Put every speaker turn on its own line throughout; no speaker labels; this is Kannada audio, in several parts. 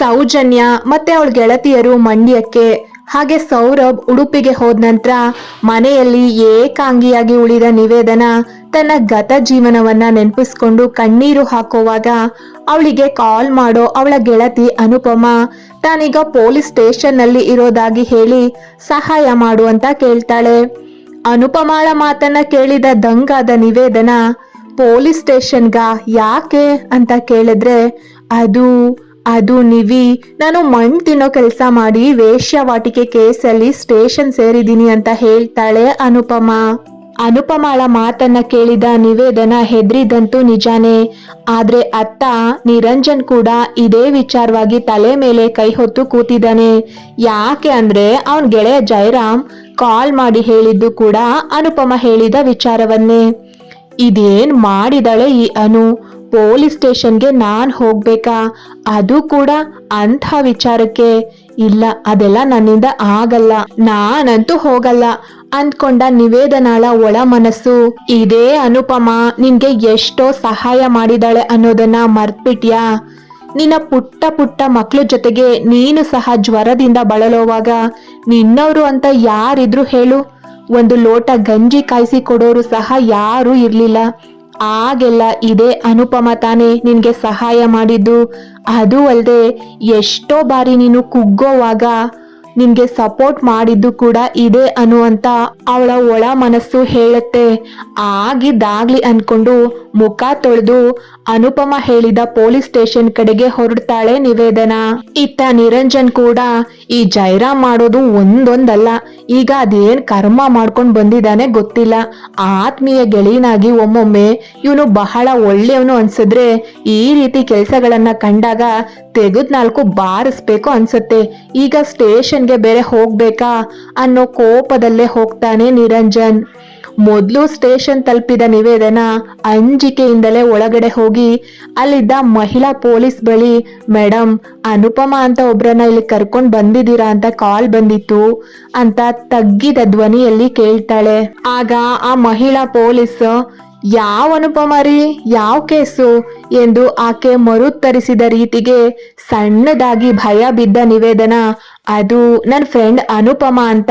ಸೌಜನ್ಯ ಮತ್ತೆ ಅವಳ ಗೆಳತಿಯರು ಮಂಡ್ಯಕ್ಕೆ. ಹಾಗೆ ಸೌರಭ್ ಉಡುಪಿಗೆ ಹೋದ ನಂತರ ಮನೆಯಲ್ಲಿ ಏಕಾಂಗಿಯಾಗಿ ಉಳಿದ ನಿವೇದನ ತನ್ನ ಗತ ಜೀವನವನ್ನ ನೆನಪಿಸ್ಕೊಂಡು ಕಣ್ಣೀರು ಹಾಕುವಾಗ ಅವಳಿಗೆ ಕಾಲ್ ಮಾಡೋ ಅವಳ ಗೆಳತಿ ಅನುಪಮ ತಾನೀಗ ಪೊಲೀಸ್ ಸ್ಟೇಷನ್ನಲ್ಲಿ ಇರೋದಾಗಿ ಹೇಳಿ ಸಹಾಯ ಮಾಡು ಅಂತ ಕೇಳ್ತಾಳೆ. ಅನುಪಮಾಳ ಮಾತನ್ನ ಕೇಳಿದ ದಂಗಾದ ನಿವೇದನ ಪೊಲೀಸ್ ಸ್ಟೇಷನ್ಗ ಯಾಕೆ ಅಂತ ಕೇಳಿದ್ರೆ ಅದು ಅದು ನಿವಿ, ನಾನು ಮಣ್ ತಿನ್ನೋ ಕೆಲಸ ಮಾಡಿ ವೇಶ್ಯವಾಟಿಕೆ ಕೇಸಲ್ಲಿ ಸ್ಟೇಷನ್ ಸೇರಿದ್ದೀನಿ ಅಂತ ಹೇಳ್ತಾಳೆ ಅನುಪಮ. ಅನುಪಮಾಳ ಮಾತನ್ನ ಕೇಳಿದ ನಿವೇದನ ಹೆದ್ರಿದಂತೂ ನಿಜಾನೇ. ಆದ್ರೆ ಅತ್ತ ನಿರಂಜನ್ ಕೂಡ ಇದೇ ವಿಚಾರವಾಗಿ ತಲೆ ಮೇಲೆ ಕೈ ಹೊತ್ತು ಕೂತಿದ್ದಾನೆ. ಯಾಕೆ ಅಂದ್ರೆ ಅವನ್ ಗೆಳೆಯ ಜಯರಾಮ್ ಕಾಲ್ ಮಾಡಿ ಹೇಳಿದ್ದು ಕೂಡ ಅನುಪಮ ಹೇಳಿದ ವಿಚಾರವನ್ನೇ. ಇದೇನ್ ಮಾಡಿದಳೆ ಈ ಅನು? ಪೊಲೀಸ್ ಸ್ಟೇಷನ್ಗೆ ನಾನು ಹೋಗ್ಬೇಕಾ? ಅದು ಕೂಡ ಅಂಥ ವಿಚಾರಕ್ಕೆ. ಇಲ್ಲ, ಅದೆಲ್ಲ ನನ್ನಿಂದ ಆಗಲ್ಲ. ನಾನಂತೂ ಹೋಗಲ್ಲ. ಅಂದ್ಕೊಂಡ ನಿವೇದನಾಳ ಒಳ ಮನಸ್ಸು. ಇದೇ ಅನುಪಮ, ನಿನ್ಗೆ ಎಷ್ಟೋ ಸಹಾಯ ಮಾಡಿದಾಳೆ ಅನ್ನೋದನ್ನ ಮರ್ತ್ಬಿಟ್ಯಾ? ನಿನ್ನ ಪುಟ್ಟ ಪುಟ್ಟ ಮಕ್ಳ ಜೊತೆಗೆ ನೀನು ಸಹ ಜ್ವರದಿಂದ ಬಳಲೋವಾಗ ನಿನ್ನವರು ಅಂತ ಯಾರಿದ್ರು ಹೇಳು. ಒಂದು ಲೋಟ ಗಂಜಿ ಕಾಯಿಸಿ ಕೊಡೋರು ಸಹ ಯಾರೂ ಇರ್ಲಿಲ್ಲ. ಆಗೆಲ್ಲ ಇದೇ ಅನುಪಮ ತಾನೇ ನಿನಗೆ ಸಹಾಯ ಮಾಡಿದ್ದು. ಅದು ಅಲ್ಲದೆ ಎಷ್ಟೋ ಬಾರಿ ನೀನು ಕುಗ್ಗೋವಾಗ ನಿನ್ಗೆ ಸಪೋರ್ಟ್ ಮಾಡಿದ್ದು ಕೂಡ ಇದೆ ಅನ್ನುವಂತ ಅವಳ ಒಳ ಮನಸ್ಸು ಹೇಳುತ್ತೆ. ಆಗಿದ್ದಾಗ್ಲಿ ಅನ್ಕೊಂಡು ಮುಖ ತೊಳೆದು ಅನುಪಮ ಹೇಳಿದ ಪೊಲೀಸ್ ಸ್ಟೇಷನ್ ಕಡೆಗೆ ಹೊರಡ್ತಾಳೆ ನಿವೇದನಾ. ಇತ್ತ ನಿರಂಜನ್ ಕೂಡ ಈ ಜೈರಾಮ್ ಮಾಡೋದು ಒಂದೊಂದಲ್ಲ. ಈಗ ಅದೇನ್ ಕರ್ಮ ಮಾಡ್ಕೊಂಡ್ ಬಂದಿದ್ದಾನೆ ಗೊತ್ತಿಲ್ಲ. ಆತ್ಮೀಯ ಗೆಳೆಯನಾಗಿ ಒಮ್ಮೊಮ್ಮೆ ಇವನು ಬಹಳ ಒಳ್ಳೆಯವನು ಅನ್ಸಿದ್ರೆ ಈ ರೀತಿ ಕೆಲಸಗಳನ್ನ ಕಂಡಾಗ ತೆಗೆದ್ ನಾಲ್ಕು ಬಾರಿಸ್ಬೇಕು ಅನ್ಸುತ್ತೆ. ಈಗ ಸ್ಟೇಷನ್ಗೆ ಬೇರೆ ಹೋಗ್ಬೇಕಾ ಅನ್ನೋ ಕೋಪದಲ್ಲೇ ಹೋಗ್ತಾನೆ ನಿರಂಜನ್. ಮೊದಲು ಸ್ಟೇಷನ್ ತಲುಪಿದ ನಿವೇದನ ಅಂಜಿಕೆಯಿಂದಲೇ ಒಳಗಡೆ ಹೋಗಿ, ಅಲ್ಲಿದ್ದ ಮಹಿಳಾ ಪೊಲೀಸ್ ಬಳಿ ಮೇಡಮ್ ಅನುಪಮ ಅಂತ ಒಬ್ರನ್ನ ಇಲ್ಲಿ ಕರ್ಕೊಂಡು ಬಂದಿದ್ದೀರಾ ಅಂತ ಕಾಲ್ ಬಂದಿತ್ತು ಅಂತ ತಗ್ಗಿದ ಧ್ವನಿಯಲ್ಲಿ ಕೇಳ್ತಾಳೆ. ಆಗ ಆ ಮಹಿಳಾ ಪೊಲೀಸ್ ಯಾವ ಅನುಪಮ ರೀ? ಯಾವ ಕೇಸು? ಎಂದು ಆಕೆ ಮರುತ್ತರಿಸಿದ ರೀತಿಗೆ ಸಣ್ಣದಾಗಿ ಭಯ ಬಿದ್ದ ನಿವೇದನ, ಅದು ನನ್ನ ಫ್ರೆಂಡ್ ಅನುಪಮ ಅಂತ,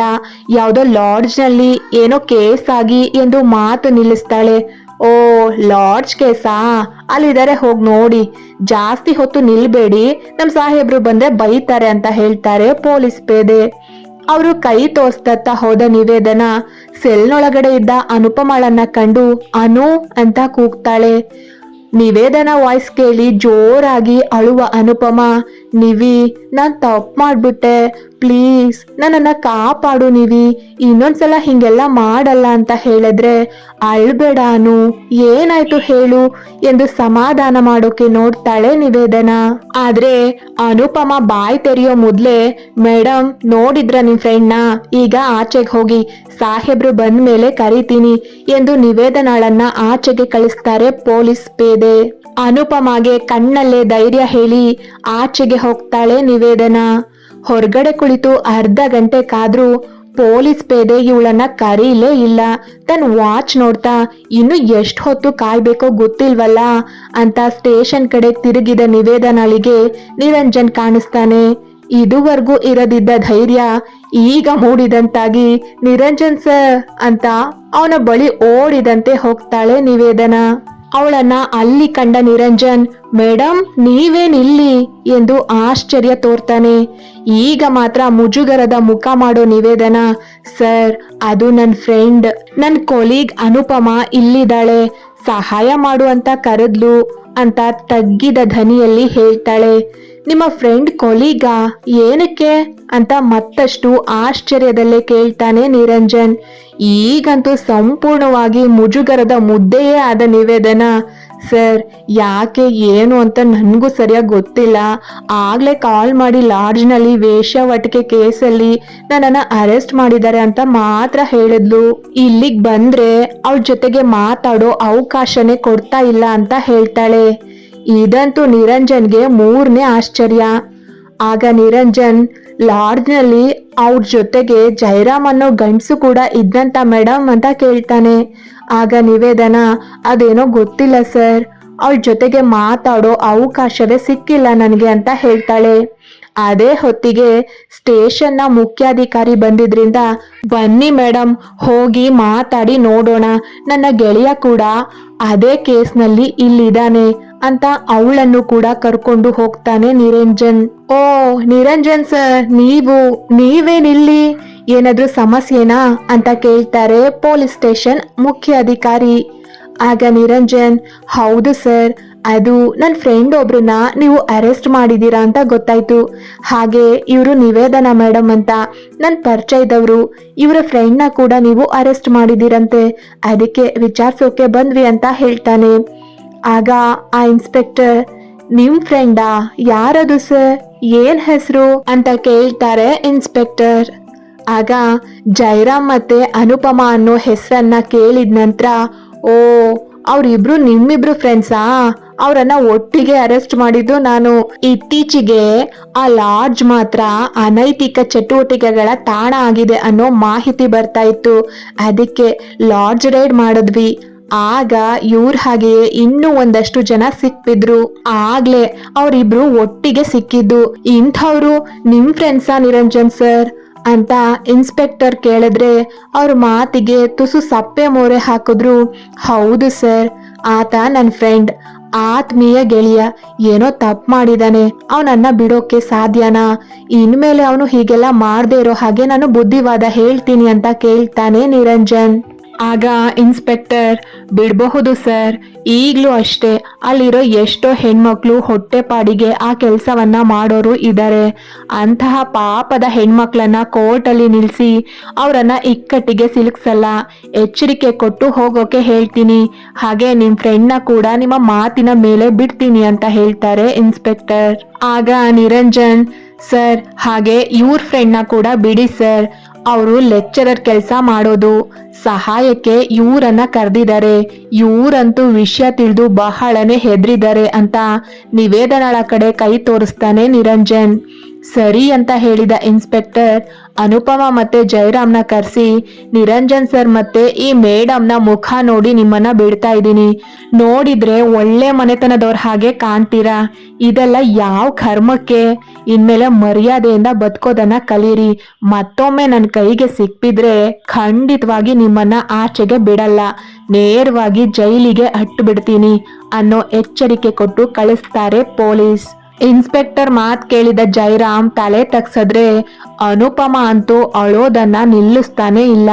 ಯಾವುದೋ ಲಾಡ್ಜ್ನಲ್ಲಿ ಏನೋ ಕೇಸ್ ಆಗಿ ಎಂದು ಮಾತು ನಿಲ್ಲಿಸ್ತಾಳೆ. ಓ, ಲಾಡ್ಜ್ ಕೇಸಾ? ಅಲ್ಲಿದ್ದಾರೆ ಹೋಗಿ ನೋಡಿ. ಜಾಸ್ತಿ ಹೊತ್ತು ನಿಲ್ಬೇಡಿ. ನಮ್ಮ ಸಾಹೇಬ್ರು ಬಂದ್ರೆ ಬೈತಾರೆ ಅಂತ ಹೇಳ್ತಾರೆ ಪೊಲೀಸ್ ಪೇದೆ. ಅವರು ಕೈ ತೋರ್ಸ್ತತ್ತ ಹೋದ ನಿವೇದನ ಸೆಲ್ನೊಳಗಡೆ ಇದ್ದ ಅನುಪಮಳನ್ನ ಕಂಡು, ಅನು ಅಂತ ಕೂಗ್ತಾಳೆ. ನಿವೇದನ ವಾಯ್ಸ್ ಕೇಳಿ ಜೋರಾಗಿ ಅಳುವ ಅನುಪಮ, ನಿವಿ, ನಾನು ತಪ್ಪು ಮಾಡ್ಬಿಟ್ಟೆ. ಪ್ಲೀಸ್ ನನ್ನನ್ನ ಕಾಪಾಡು ನೀವಿ. ಇನ್ನೊಂದ್ಸಲ ಹಿಂಗೆಲ್ಲ ಮಾಡಲ್ಲ ಅಂತ ಹೇಳಿದ್ರೆ ಅಳ್ಬೇಡ ಅನು. ಏನಾಯ್ತು ಹೇಳು ಎಂದು ಸಮಾಧಾನ ಮಾಡೋಕೆ ನೋಡ್ತಾಳೆ ನಿವೇದನ. ಆದ್ರೆ ಅನುಪಮ ಬಾಯ್ ತೆರೆಯೋ ಮೊದ್ಲೇ ಮೇಡಮ್ ನೋಡಿದ್ರ ನಿಮ್ ಫ್ರೆಂಡ್ನ? ಈಗ ಆಚೆಗೆ ಹೋಗಿ ಸಾಹೇಬ್ರು ಬಂದ ಮೇಲೆ ಕರಿತೀನಿ ಎಂದು ನಿವೇದನಾಳನ್ನ ಆಚೆಗೆ ಕಳಿಸ್ತಾರೆ ಪೊಲೀಸ್ ಪೇದೆ. ಅನುಪಮಾಗೆ ಕಣ್ಣಲ್ಲೇ ಧೈರ್ಯ ಹೇಳಿ ಆಚೆಗೆ ಹೋಗ್ತಾಳೆ ನಿವೇದನ. ಹೊರಗಡೆ ಕುಳಿತು ಅರ್ಧ ಗಂಟೆ ಕಾದ್ರೂ ಪೊಲೀಸ್ ಪೇದೆ ಇವಳನ್ನ ಕರೀಲೇ ಇಲ್ಲ. ತನ್ನ ವಾಚ್ ನೋಡ್ತಾ, ಇನ್ನು ಎಷ್ಟು ಹೊತ್ತು ಕಾಯ್ಬೇಕೋ ಗೊತ್ತಿಲ್ವಲ್ಲ? ಅಂತ ಸ್ಟೇಷನ್ ಕಡೆ ತಿರುಗಿದ ನಿವೇದನಾಳಿಗೆ ನಿರಂಜನ್ ಕಾಣಿಸ್ತಾನೆ. ಇದುವರೆಗೂ ಇರದಿದ್ದ ಧೈರ್ಯ, ಈಗ ಮೂಡಿದಂತಾಗಿ ನಿರಂಜನ್ ಸರ್ ಅಂತ ಅವನ ಬಳಿ ಓಡಿದಂತೆ ಹೋಗ್ತಾಳೆ ನಿವೇದನ. ಅವಳನ್ನ ಅಲ್ಲಿ ಕಂಡ ನಿರಂಜನ್ ಮೇಡಮ್ ನೀವೇನಿಲ್ಲಿ? ಎಂದು ಆಶ್ಚರ್ಯ ತೋರ್ತಾನೆ. ಈಗ ಮಾತ್ರ ಮುಜುಗರದ ಮುಖ ಮಾಡೋ ನಿವೇದನ, ಸರ್, ಅದು ನನ್ನ ಫ್ರೆಂಡ್ ನನ್ನ ಕೊಲೀಗ್ ಅನುಪಮ ಇಲ್ಲಿದ್ದಾಳೆ, ಸಹಾಯ ಮಾಡು ಅಂತ ಕರೆದ್ಲು ಅಂತ ತಗ್ಗಿದ ಧ್ವನಿಯಲ್ಲಿ ಹೇಳ್ತಾಳೆ. ನಿಮ್ಮ ಫ್ರೆಂಡ್ ಕೊಲೀಗ ಏನಕ್ಕೆ ಅಂತ ಮತ್ತಷ್ಟು ಆಶ್ಚರ್ಯದಲ್ಲೇ ಕೇಳ್ತಾನೆ ನಿರಂಜನ್. ಈಗಂತೂ ಸಂಪೂರ್ಣವಾಗಿ ಮುಜುಗರದ ಮುದ್ದೆಯೇ ಆದ ನಿವೇದನ. ಸರ್, ಯಾಕೆ, ಏನು ಅಂತ ನನಗೂ ಸರಿಯಾಗಿ ಗೊತ್ತಿಲ್ಲ. ಆಗ್ಲೇ ಕಾಲ್ ಮಾಡಿ ಲಾಡ್ಜ್ನಲ್ಲಿ ವೇಶ್ಯಾವಟಿಕೆ ಕೇಸಲ್ಲಿ ನನ್ನನ್ನು ಅರೆಸ್ಟ್ ಮಾಡಿದ್ದಾರೆ ಅಂತ ಮಾತ್ರ ಹೇಳಿದ್ಲು. ಇಲ್ಲಿಗೆ ಬಂದ್ರೆ ಅವಳ ಜೊತೆಗೆ ಮಾತಾಡೋ ಅವಕಾಶನೇ ಕೊಡ್ತಾ ಇಲ್ಲ ಅಂತ ಹೇಳ್ತಾಳೆ. ಇದಂತೂ ನಿರಂಜನ್ಗೆ ಮೂರನೇ ಆಶ್ಚರ್ಯ. ಆಗ ನಿರಂಜನ್ ಲಾಡ್ಜ್ನಲ್ಲಿ ಅವ್ರ ಜೊತೆಗೆ ಜೈರಾಮ್ ಅನ್ನೋ ಗಂಡಸು ಕೂಡ ಇದ್ದಂತ ಮೇಡಮ್ ಅಂತ ಕೇಳ್ತಾನೆ. ಆಗ ನಿವೇದನ, ಅದೇನೋ ಗೊತ್ತಿಲ್ಲ ಸರ್. ಅವ್ರ ಜೊತೆಗೆ ಮಾತಾಡೋ ಅವಕಾಶವೇ ಸಿಕ್ಕಿಲ್ಲ ನನಗೆ ಅಂತ ಹೇಳ್ತಾಳೆ. ಅದೇ ಹೊತ್ತಿಗೆ ಸ್ಟೇಷನ್ನ ಮುಖ್ಯಾಧಿಕಾರಿ ಬಂದಿದ್ರಿಂದ, ಬನ್ನಿ ಮೇಡಮ್ ಹೋಗಿ ಮಾತಾಡಿ ನೋಡೋಣ. ನನ್ನ ಗೆಳೆಯ ಕೂಡ ಅದೇ ಕೇಸ್ನಲ್ಲಿ ಇಲ್ಲಿದ್ದಾನೆ. ಅಂತ ಅವಳನ್ನು ಕೂಡ ಕರ್ಕೊಂಡು ಹೋಗ್ತಾನೆ ನಿರಂಜನ್. ಓ, ನಿರಂಜನ್ ಸರ್, ನೀವು ನೀವೇನಿಲ್ಲಿ ಏನಾದ್ರೂ ಸಮಸ್ಯೆನಾ ಅಂತ ಕೇಳ್ತಾರೆ ಪೊಲೀಸ್ ಸ್ಟೇಷನ್ ಮುಖ್ಯ ಅಧಿಕಾರಿ. ಆಗ ನಿರಂಜನ್, ಹೌದು ಸರ್, ಅದು ನನ್ನ ಫ್ರೆಂಡ್ ಒಬ್ರನ್ನ ನೀವು ಅರೆಸ್ಟ್ ಮಾಡಿದ್ದೀರಾ ಅಂತ ಗೊತ್ತಾಯ್ತು. ಹಾಗೆ ಇವರು ನಿವೇದನಾ ಮೇಡಮ್ ಅಂತ ನನ್ನ ಪರಿಚಯದವರು, ಇವರ ಫ್ರೆಂಡ್ನ ಕೂಡ ನೀವು ಅರೆಸ್ಟ್ ಮಾಡಿದ್ದೀರಂತೆ. ಅದಕ್ಕೆ ವಿಚಾರಿಸೋಕೆ ಬಂದ್ವಿ ಅಂತ ಹೇಳ್ತಾನೆ. ಆಗ ಆ ಇನ್ಸ್ಪೆಕ್ಟರ್, ನಿಮ್ ಫ್ರೆಂಡಾ? ಯಾರದು ಸರ್? ಏನ್ ಹೆಸರು? ಅಂತ ಕೇಳ್ತಾರೆ ಇನ್ಸ್ಪೆಕ್ಟರ್. ಆಗ ಜೈರಾಮ್ ಮತ್ತೆ ಅನುಪಮ ಅನ್ನೋ ಹೆಸರನ್ನ ಕೇಳಿದ ನಂತರ, ಓ, ಅವ್ರಿಬ್ರು ನಿಮ್ಮಿಬ್ರು ಫ್ರೆಂಡ್ಸಾ? ಅವರನ್ನ ಒಟ್ಟಿಗೆ ಅರೆಸ್ಟ್ ಮಾಡಿದ್ದು ನಾನು. ಇತ್ತೀಚೆಗೆ ಆ ಲಾಡ್ಜ್ ಮಾತ್ರ ಅನೈತಿಕ ಚಟುವಟಿಕೆಗಳ ತಾಣ ಆಗಿದೆ ಅನ್ನೋ ಮಾಹಿತಿ ಬರ್ತಾ ಇತ್ತು. ಅದಕ್ಕೆ ಲಾಡ್ಜ್ ರೈಡ್ ಮಾಡಿದ್ವಿ. ಆಗ ಇವ್ರ ಹಾಗೆಯೇ ಇನ್ನೂ ಒಂದಷ್ಟು ಜನ ಸಿಕ್ಬಿದ್ರು. ಆಗ್ಲೇ ಅವರಿಬ್ರು ಒಟ್ಟಿಗೆ ಸಿಕ್ಕಿದ್ದು. ಇಂಥವ್ರು ನಿಮ್ ಫ್ರೆಂಡ್ಸಾ ನಿರಂಜನ್ ಸರ್ ಅಂತ ಇನ್ಸ್ಪೆಕ್ಟರ್ ಕೇಳಿದ್ರೆ ಅವ್ರ ಮಾತಿಗೆ ತುಸು ಸಪ್ಪೆ ಮೋರೆ ಹಾಕಿದ್ರು. ಹೌದು ಸರ್ ಆತ ನನ್ನ ಫ್ರೆಂಡ್ ಆತ್ಮೀಯ ಗೆಳೆಯ, ಏನೋ ತಪ್ಪು ಮಾಡಿದಾನೆ. ಅವನನ್ನ ಬಿಡೋಕೆ ಸಾಧ್ಯನಾ? ಇನ್ಮೇಲೆ ಅವನು ಹೀಗೆಲ್ಲ ಮಾಡದೇ ಇರೋ ಹಾಗೆ ನಾನು ಬುದ್ಧಿವಾದ ಹೇಳ್ತೀನಿ ಅಂತ ಕೇಳ್ತಾನೆ ನಿರಂಜನ್. ಆಗ ಇನ್ಸ್ಪೆಕ್ಟರ್, ಬಿಡಬಹುದು ಸರ್. ಈಗಲೂ ಅಷ್ಟೇ, ಅಲ್ಲಿರೋ ಎಷ್ಟೋ ಹೆಣ್ಮಕ್ಳು ಹೊಟ್ಟೆಪಾಡಿಗೆ ಆ ಕೆಲಸವನ್ನ ಮಾಡೋರು ಇದ್ದಾರೆ ಅಂತಹ ಪಾಪದ ಹೆಣ್ಮಕ್ಳನ್ನ ಕೋರ್ಟಲ್ಲಿ ನಿಲ್ಲಿಸಿ ಅವರನ್ನ ಇಕ್ಕಟ್ಟಿಗೆ ಸಿಲುಕ್ಸಲ್ಲ. ಎಚ್ಚರಿಕೆ ಕೊಟ್ಟು ಹೋಗೋಕೆ ಹೇಳ್ತೀನಿ. ಹಾಗೆ ನಿಮ್ಮ ಫ್ರೆಂಡ್ನ ಕೂಡ ನಿಮ್ಮ ಮಾತಿನ ಮೇಲೆ ಬಿಡ್ತೀನಿ ಅಂತ ಹೇಳ್ತಾರೆ ಇನ್ಸ್ಪೆಕ್ಟರ್. ಆಗ ನಿರಂಜನ್, ಸರ್, ಹಾಗೆ ಇವ್ರ ಫ್ರೆಂಡ್ನ ಕೂಡ ಬಿಡಿ ಸರ್. ಅವರು ಲೆಕ್ಚರರ್ ಕೆಲಸ ಮಾಡೋದು, ಸಹಾಯಕ್ಕೆ ಇವರನ್ನ ಕರೆದಿದ್ದಾರೆ. ಇವರಂತೂ ವಿಷಯ ತಿಳಿದು ಬಹಳನೇ ಹೆದರಿದ್ದಾರೆ ಅಂತ ನಿವೇದನಳ ಕಡೆ ಕೈ ತೋರಿಸ್ತಾನೆ ನಿರಂಜನ್. ಸರಿ ಅಂತ ಹೇಳಿದ ಇನ್ಸ್ಪೆಕ್ಟರ್ ಅನುಪಮ ಮತ್ತೆ ಜಯರಾಮ್ನ ಕರೆಸಿ, ನಿರಂಜನ್ ಸರ್ ಮತ್ತೆ ಈ ಮೇಡಮ್ನ ಮುಖ ನೋಡಿ ನಿಮ್ಮನ್ನ ಬಿಡ್ತಾ ಇದ್ದೀನಿ. ನೋಡಿದ್ರೆ ಒಳ್ಳೆ ಮನೆತನದವ್ರ ಹಾಗೆ ಕಾಣ್ತೀರಾ? ಇದೆಲ್ಲ ಯಾವ ಕರ್ಮಕ್ಕೆ? ಇನ್ಮೇಲೆ ಮರ್ಯಾದೆಯಿಂದ ಬದುಕೋದನ್ನ ಕಲೀರಿ. ಮತ್ತೊಮ್ಮೆ ನನ್ನ ಕೈಗೆ ಸಿಕ್ಕಿದ್ರೆ ಖಂಡಿತವಾಗಿ ನಿಮ್ಮನ್ನ ಆಚೆಗೆ ಬಿಡಲ್ಲ. ನೇರವಾಗಿ ಜೈಲಿಗೆ ಅಟ್ಟು ಬಿಡ್ತೀನಿ ಅನ್ನೋ ಎಚ್ಚರಿಕೆ ಕೊಟ್ಟು ಕಳಿಸ್ತಾರೆ ಪೊಲೀಸ್. ಇನ್ಸ್ಪೆಕ್ಟರ್ ಮಾತ್ ಕೇಳಿದ ಜೈರಾಮ್ ತಲೆ ತಗ್ಸದ್ರೆ ಅನುಪಮ ಅಂತೂ ಅಳೋದನ್ನ ನಿಲ್ಲಿಸ್ತಾನೆ ಇಲ್ಲ.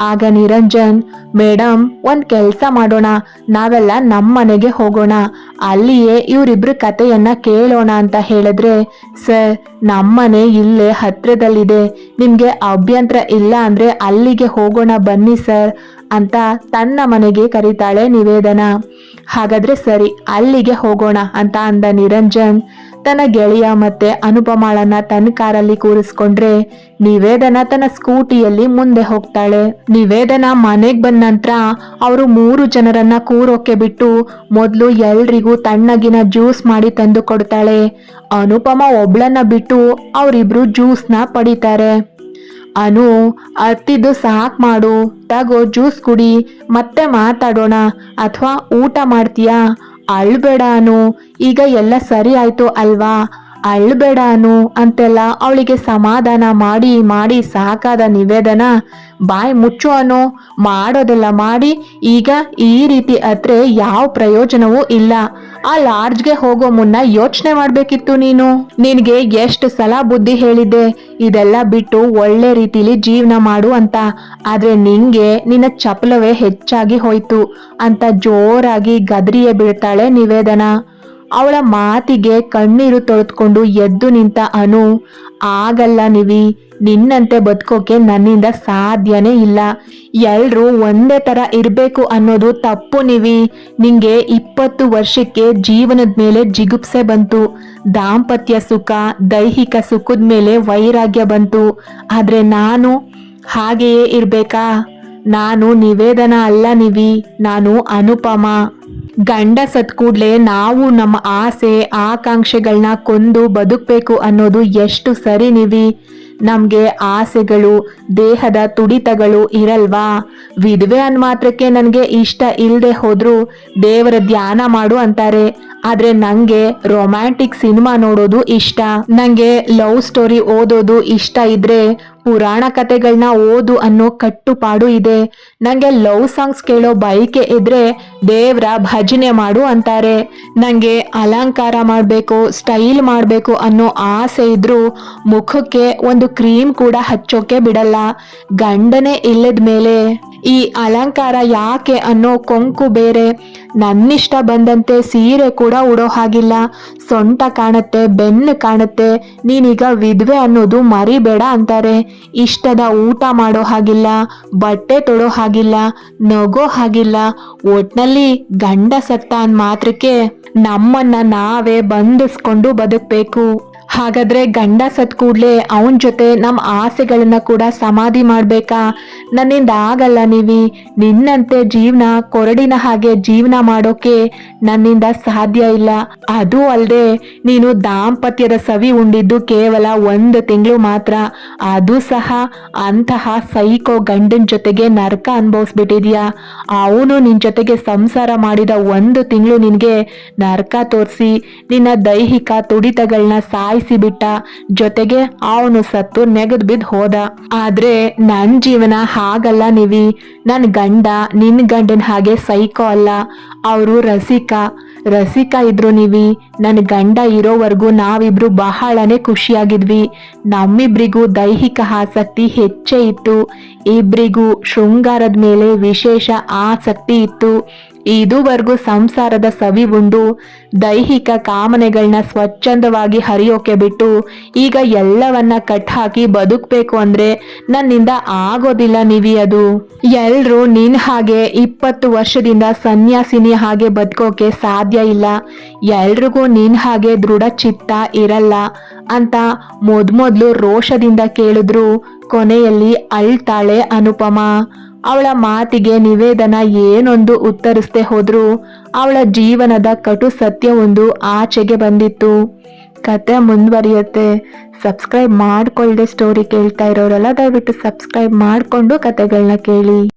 ಆಗ ನಿರಂಜನ್ ಮೇಡಮ್ ಒಂದ್ ಕೆಲ್ಸ ಮಾಡೋಣ, ನಾವೆಲ್ಲ ನಮ್ಮ ಮನೆಗೆ ಹೋಗೋಣ. ಅಲ್ಲಿಯೇ ಇವರಿಬ್ರು ಕಥೆಯನ್ನ ಕೇಳೋಣ ಅಂತ ಹೇಳಿದ್ರೆ, ಸರ್ ನಮ್ಮನೆ ಇಲ್ಲೇ ಹತ್ರದಲ್ಲಿದೆ. ನಿಮ್ಗೆ ಅಭ್ಯಂತರ ಇಲ್ಲ ಅಂದ್ರೆ ಅಲ್ಲಿಗೆ ಹೋಗೋಣ ಬನ್ನಿ, ಸರ್ ಅಂತ ತನ್ನ ಮನೆಗೆ ಕರೀತಾಳೆ ನಿವೇದನ. ಹಾಗಾದ್ರೆ ಸರಿ, ಅಲ್ಲಿಗೆ ಹೋಗೋಣ ಅಂತ ಅಂದ ನಿರಂಜನ್. ತನ್ನ ಗೆಳೆಯ ಮತ್ತೆ ಅನುಪಮಾಳನ್ನ ತನ್ನ ಕಾರಲ್ಲಿ ಕೂರಿಸ್ಕೊಂಡ್ರೆ ನಿವೇದನ ತನ್ನ ಸ್ಕೂಟಿಯಲ್ಲಿ ಮುಂದೆ ಹೋಗ್ತಾಳೆ. ನಿವೇದನ ಮನೆಗ್ ಬಂದ ನಂತರ ಅವರು ಮೂರು ಜನರನ್ನ ಕೂರೋಕೆ ಬಿಟ್ಟು ಮೊದಲು ಎಲ್ರಿಗೂ ತಣ್ಣಗಿನ ಜ್ಯೂಸ್ ಮಾಡಿ ತಂದು ಕೊಡ್ತಾಳೆ. ಅನುಪಮ ಒಬ್ಳನ್ನ ಬಿಟ್ಟು ಅವರಿಬ್ರು ಜ್ಯೂಸ್ನ ಪಡಿತಾರೆ. ಅನು, ಅತ್ತಿದ್ದು ಸಾಕ್ ಮಾಡು, ತಗೋ ಜ್ಯೂಸ್ ಕುಡಿ, ಮತ್ತೆ ಮಾತಾಡೋಣ, ಅಥವಾ ಊಟ ಮಾಡ್ತೀಯಾ? ಅಳ್ಬೇಡ ಅನು ಈಗ ಎಲ್ಲ ಸರಿ ಆಯ್ತು ಅಲ್ವಾ? ಅಳ್ಬೇಡ ಅನು ಅಂತೆಲ್ಲ ಅವಳಿಗೆ ಸಮಾಧಾನ ಮಾಡಿ ಮಾಡಿ ಸಾಕಾದ ನಿವೇದನ, ಬಾಯ್ ಮುಚ್ಚು ಅನು, ಮಾಡೋದೆಲ್ಲ ಮಾಡಿ, ಈಗ ಈ ರೀತಿ ಅತ್ರೆ ಯಾವ ಪ್ರಯೋಜನವೂ ಇಲ್ಲ. ಆ ಲಾಡ್ಜ್ಗೆ ಹೋಗೋ ಮುನ್ನ ಯೋಚನೆ ಮಾಡ್ಬೇಕಿತ್ತು ನೀನು. ನಿನ್ಗೆ ಎಷ್ಟು ಸಲ ಬುದ್ಧಿ ಹೇಳಿದ್ದೆ, ಇದೆಲ್ಲ ಬಿಟ್ಟು ಒಳ್ಳೆ ರೀತಿಲಿ ಜೀವನ ಮಾಡು ಅಂತ. ಆದ್ರೆ ನಿಂಗೆ ನಿನ್ನ ಚಪಲವೇ ಹೆಚ್ಚಾಗಿ ಹೋಯ್ತು ಅಂತ ಜೋರಾಗಿ ಗದರಿಯೇ ಬೀಳ್ತಾಳೆ ನಿವೇದನ. ಅವಳ ಮಾತಿಗೆ ಕಣ್ಣೀರು ತೊಳೆದುಕೊಂಡು ಎದ್ದು ನಿಂತ ಅನು, ಆಗಲ್ಲ ನಿವಿ, ನಿನ್ನಂತೆ ಬದುಕೋಕೆ ನನ್ನಿಂದ ಸಾಧ್ಯನೇ ಇಲ್ಲ. ಎಲ್ರೂ ಒಂದೇ ತರ ಇರಬೇಕು ಅನ್ನೋದು ತಪ್ಪು ನಿವಿ. ನಿಂಗೆ ಇಪ್ಪತ್ತು ವರ್ಷಕ್ಕೆ ಜೀವನದ ಮೇಲೆ ಜಿಗುಪ್ಸೆ ಬಂತು. ದಾಂಪತ್ಯ ಸುಖ, ದೈಹಿಕ ಸುಖದ ಮೇಲೆ ವೈರಾಗ್ಯ ಬಂತು. ಆದ್ರೆ ನಾನು ಹಾಗೆಯೇ ಇರ್ಬೇಕಾ? ನಾನು ನಿವೇದನ ಅಲ್ಲ ನಿವಿ, ನಾನು ಅನುಪಮ. ಗಂಡ ಸತ್ ಕೂಡ್ಲೆ ನಾವು ನಮ್ಮ ಆಸೆ ಆಕಾಂಕ್ಷೆಗಳನ್ನ ಕೊಂದು ಬದುಕಬೇಕು ಅನ್ನೋದು ಎಷ್ಟು ಸರಿ ನೀವಿ? ನಮ್ಗೆ ಆಸೆಗಳು, ದೇಹದ ತುಡಿತಗಳು ಇರಲ್ವಾ? ವಿಧವೆ ಅನ್ ಮಾತ್ರಕ್ಕೆ ನನಗೆ ಇಷ್ಟ ಇಲ್ಲದೆ ಹೋದ್ರು ದೇವರ ಧ್ಯಾನ ಮಾಡು ಅಂತಾರೆ. ಆದ್ರೆ ನಂಗೆ ರೊಮ್ಯಾಂಟಿಕ್ ಸಿನಿಮಾ ನೋಡೋದು ಇಷ್ಟ. ನಂಗೆ ಲವ್ ಸ್ಟೋರಿ ಓದೋದು ಇಷ್ಟ ಇದ್ರೆ ಪುರಾಣ ಕತೆಗಳನ್ನ ಓದು ಅನ್ನೋ ಕಟ್ಟುಪಾಡು ಇದೆ. ನಂಗೆ ಲವ್ ಸಾಂಗ್ಸ್ ಕೇಳೋ ಬಯಕೆ ಇದ್ರೆ ದೇವ್ರ ಭಜನೆ ಮಾಡು ಅಂತಾರೆ. ನಂಗೆ ಅಲಂಕಾರ ಮಾಡಬೇಕು ಸ್ಟೈಲ್ ಮಾಡಬೇಕು ಅನ್ನೋ ಆಸೆ ಇದ್ರು ಮುಖಕ್ಕೆ ಒಂದು ಕ್ರೀಮ್ ಕೂಡ ಹಚ್ಚೋಕೆ ಬಿಡಲ್ಲ. ಗಂಡನೇ ಇಲ್ಲದ ಮೇಲೆ ಈ ಅಲಂಕಾರ ಯಾಕೆ ಅನ್ನೋ ಕೊಂಕು ಬೇರೆ. ನನ್ನಿಷ್ಟ ಬಂದಂತೆ ಸೀರೆ ಕೂಡ ಉಡೋ ಹಾಗಿಲ್ಲ. ಸೊಂಟ ಕಾಣುತ್ತೆ, ಬೆನ್ನು ಕಾಣುತ್ತೆ. ನೀನೀಗ ವಿಧವೆ ಅನ್ನೋದು ಮರಿಬೇಡ ಅಂತಾರೆ. ಇಷ್ಟದ ಊಟ ಮಾಡೋ ಹಾಗಿಲ್ಲ, ಬಟ್ಟೆ ತೊಡೋ ಹಾಗಿಲ್ಲ, ನಗೋ ಹಾಗಿಲ್ಲ. ಒಟ್ನಲ್ಲಿ ಗಂಡ ಸತ್ತ ಅನ್ ಮಾತ್ರಕ್ಕೆ ನಮ್ಮನ್ನ ನಾವೇ ಬಂಧಿಸ್ಕೊಂಡು ಬದುಕಬೇಕು. ಹಾಗಾದ್ರೆ ಗಂಡ ಸತ್ ಕೂಡಲೇ ಅವನ ಜೊತೆ ನಮ್ಮ ಆಸೆಗಳನ್ನ ಕೂಡ ಸಮಾಧಿ ಮಾಡ್ಬೇಕಾ? ನನ್ನಿಂದ ಆಗಲ್ಲ ನೀವಿ. ನಿನ್ನಂತೆ ಜೀವನ, ಕೊರಡಿನ ಹಾಗೆ ಜೀವನ ಮಾಡೋಕೆ ನನ್ನಿಂದ ಸಾಧ್ಯ ಇಲ್ಲ. ಅದು ಅಲ್ಲದೆ ನೀನು ದಾಂಪತ್ಯದ ಸವಿ ಉಂಡಿದ್ದು ಕೇವಲ ಒಂದು ತಿಂಗಳು ಮಾತ್ರ. ಅದು ಸಹ ಅಂತಹ ಸೈಕೋ ಗಂಡನ ಜೊತೆಗೆ ನರಕ ಅನುಭವಿಸ್ಬಿಟ್ಟಿದ್ಯಾ? ಅವನು ನಿನ್ ಜೊತೆಗೆ ಸಂಸಾರ ಮಾಡಿದ ಒಂದು ತಿಂಗಳು ನಿನಗೆ ನರಕ ತೋರಿಸಿ ನಿನ್ನ ದೈಹಿಕ ತುಡಿತಗಳನ್ನ ಸಾಯಿಸಿ ಬಿಟ್ಟ ಜೊತೆಗೆ ಅವನು ಸತ್ತು ನೆಗೆದ್ ಬಿದ್ದು ಹೋದ. ಆದ್ರೆ ನನ್ ಜೀವನ ಹಾಗಲ್ಲ ನೀವಿ. ನನ್ ಗಂಡ ನಿನ್ ಗಂಡನ ಹಾಗೆ ಸೈಕೋ ಅಲ್ಲ. ಅವರು ರಸಿಕಾ. ರಸಿಕಾ ಇದ್ರು ನೀವಿ. ನನ್ನ ಗಂಡ ಇರೋವರೆಗೂ ನಾವಿಬ್ರು ಬಹಳನೇ ಖುಷಿಯಾಗಿದ್ವಿ. ನಮ್ಮಿಬ್ರಿಗೂ ದೈಹಿಕ ಆಸಕ್ತಿ ಹೆಚ್ಚೇ ಇತ್ತು. ಇಬ್ರಿಗೂ ಶೃಂಗಾರದ ಮೇಲೆ ವಿಶೇಷ ಆಸಕ್ತಿ ಇತ್ತು. ಇದುವರೆಗೂ ಸಂಸಾರದ ಸವಿ ಉಂಡು. ದೈಹಿಕ ಕಾಮನೆಗಳನ್ನ ಸ್ವಚ್ಛಂದವಾಗಿ ಹರಿಯೋಕೆ ಬಿಟ್ಟು ಈಗ ಎಲ್ಲವನ್ನ ಕಟ್ ಹಾಕಿ ಬದುಕ್ಬೇಕು ಅಂದ್ರೆ ನನ್ನಿಂದ ಆಗೋದಿಲ್ಲ ನಿವಿ ಅದು ಎಲ್ರು ನಿನ್ ಹಾಗೆ ಇಪ್ಪತ್ತು ವರ್ಷದಿಂದ ಸನ್ಯಾಸಿನಿ ಹಾಗೆ ಬದುಕೋಕೆ ಸಾಧ್ಯ ಇಲ್ಲ. ಎಲ್ರಿಗೂ ನಿನ್ ಹಾಗೆ ದೃಢ ಚಿತ್ತ ಇರಲ್ಲ ಅಂತ ಮೊದ್ಮೊದ್ಲು ರೋಷದಿಂದ ಕೇಳಿದ್ರು ಕೊನೆಯಲ್ಲಿ ಅಳ್ತಾಳೆ ಅನುಪಮ. ಅವಳ ಮಾತಿಗೆ ನಿವೇದನ ಏನೊಂದು ಉತ್ತರಿಸದೆ ಹೋದ್ರು ಅವಳ ಜೀವನದ ಕಟು ಸತ್ಯ ಒಂದು ಆಚೆಗೆ ಬಂದಿತ್ತು. ಕತೆ ಮುಂದುವರಿಯುತ್ತೆ. ಸಬ್ಸ್ಕ್ರೈಬ್ ಮಾಡ್ಕೊಳ್ದೆ ಸ್ಟೋರಿ ಕೇಳ್ತಾ ಇರೋರೆಲ್ಲ ದಯವಿಟ್ಟು ಸಬ್ಸ್ಕ್ರೈಬ್ ಮಾಡಿಕೊಂಡು ಕತೆಗಳನ್ನ ಕೇಳಿ.